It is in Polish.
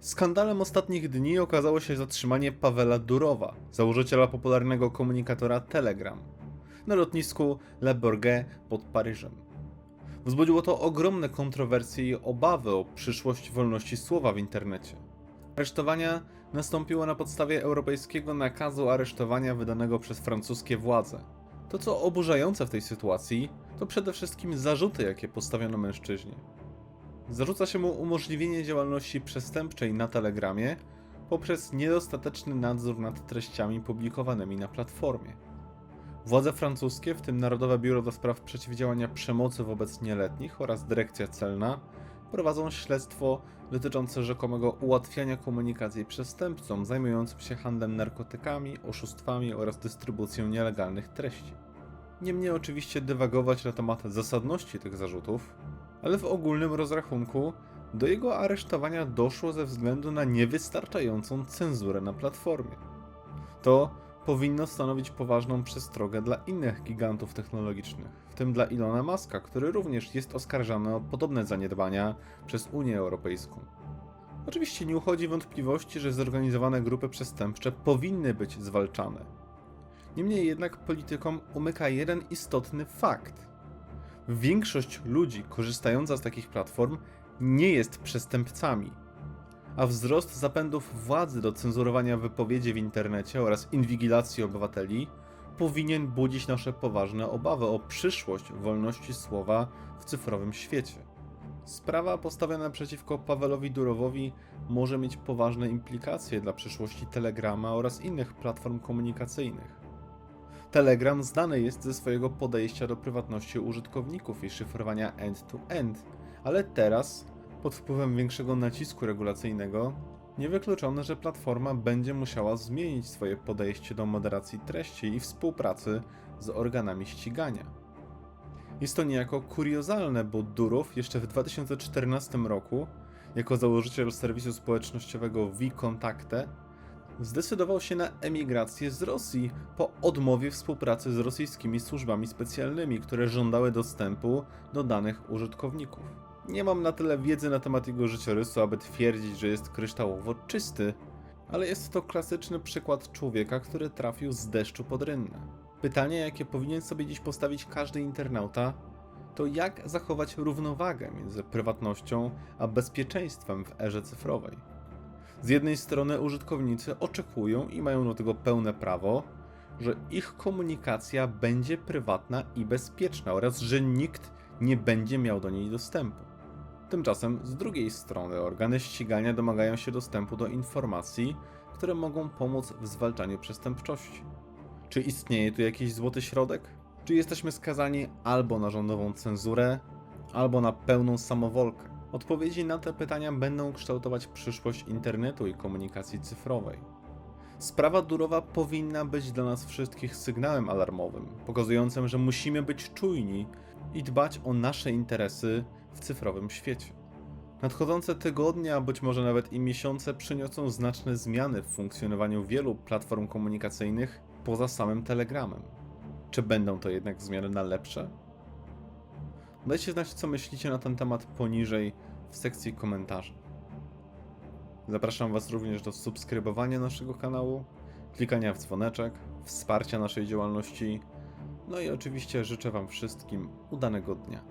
Skandalem ostatnich dni okazało się zatrzymanie Pawela Durowa, założyciela popularnego komunikatora Telegram, na lotnisku Le Bourget pod Paryżem. Wzbudziło to ogromne kontrowersje i obawy o przyszłość wolności słowa w internecie. Aresztowania nastąpiło na podstawie europejskiego nakazu aresztowania wydanego przez francuskie władze. To, co oburzające w tej sytuacji, to przede wszystkim zarzuty, jakie postawiono mężczyźnie. Zarzuca się mu umożliwienie działalności przestępczej na Telegramie poprzez niedostateczny nadzór nad treściami publikowanymi na platformie. Władze francuskie, w tym Narodowe Biuro do Spraw Przeciwdziałania Przemocy wobec Nieletnich oraz Dyrekcja Celna, prowadzą śledztwo dotyczące rzekomego ułatwiania komunikacji przestępcom zajmującym się handlem narkotykami, oszustwami oraz dystrybucją nielegalnych treści. Nie mnie oczywiście dywagować na temat zasadności tych zarzutów, ale w ogólnym rozrachunku do jego aresztowania doszło ze względu na niewystarczającą cenzurę na platformie. To powinno stanowić poważną przestrogę dla innych gigantów technologicznych, w tym dla Ilona Maska, który również jest oskarżany o podobne zaniedbania przez Unię Europejską. Oczywiście nie uchodzi wątpliwości, że zorganizowane grupy przestępcze powinny być zwalczane. Niemniej jednak politykom umyka jeden istotny fakt. Większość ludzi korzystająca z takich platform nie jest przestępcami, a wzrost zapędów władzy do cenzurowania wypowiedzi w internecie oraz inwigilacji obywateli powinien budzić nasze poważne obawy o przyszłość wolności słowa w cyfrowym świecie. Sprawa postawiona przeciwko Pawelowi Durowowi może mieć poważne implikacje dla przyszłości Telegrama oraz innych platform komunikacyjnych. Telegram znany jest ze swojego podejścia do prywatności użytkowników i szyfrowania end-to-end, ale teraz, pod wpływem większego nacisku regulacyjnego, niewykluczone, że platforma będzie musiała zmienić swoje podejście do moderacji treści i współpracy z organami ścigania. Jest to niejako kuriozalne, bo Durow jeszcze w 2014 roku, jako założyciel serwisu społecznościowego VKontakte, zdecydował się na emigrację z Rosji po odmowie współpracy z rosyjskimi służbami specjalnymi, które żądały dostępu do danych użytkowników. Nie mam na tyle wiedzy na temat jego życiorysu, aby twierdzić, że jest kryształowo czysty, ale jest to klasyczny przykład człowieka, który trafił z deszczu pod rynnę. Pytanie, jakie powinien sobie dziś postawić każdy internauta, to jak zachować równowagę między prywatnością a bezpieczeństwem w erze cyfrowej. Z jednej strony użytkownicy oczekują i mają do tego pełne prawo, że ich komunikacja będzie prywatna i bezpieczna oraz że nikt nie będzie miał do niej dostępu. Tymczasem z drugiej strony organy ścigania domagają się dostępu do informacji, które mogą pomóc w zwalczaniu przestępczości. Czy istnieje tu jakiś złoty środek? Czy jesteśmy skazani albo na rządową cenzurę, albo na pełną samowolkę? Odpowiedzi na te pytania będą kształtować przyszłość internetu i komunikacji cyfrowej. Sprawa Durowa powinna być dla nas wszystkich sygnałem alarmowym, pokazującym, że musimy być czujni i dbać o nasze interesy w cyfrowym świecie. Nadchodzące tygodnie, a być może nawet i miesiące przyniosą znaczne zmiany w funkcjonowaniu wielu platform komunikacyjnych poza samym Telegramem. Czy będą to jednak zmiany na lepsze? Dajcie znać, co myślicie na ten temat poniżej w sekcji komentarzy. Zapraszam Was również do subskrybowania naszego kanału, klikania w dzwoneczek, wsparcia naszej działalności, no i oczywiście życzę Wam wszystkim udanego dnia.